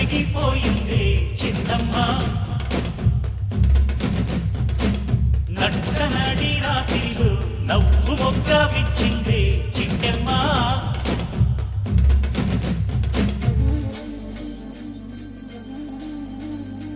నలిగిపోయింది చిన్నమ్మ. నట్టనడి రాత్రిలు నవ్వు మొగ్గ విచ్చింది చిన్న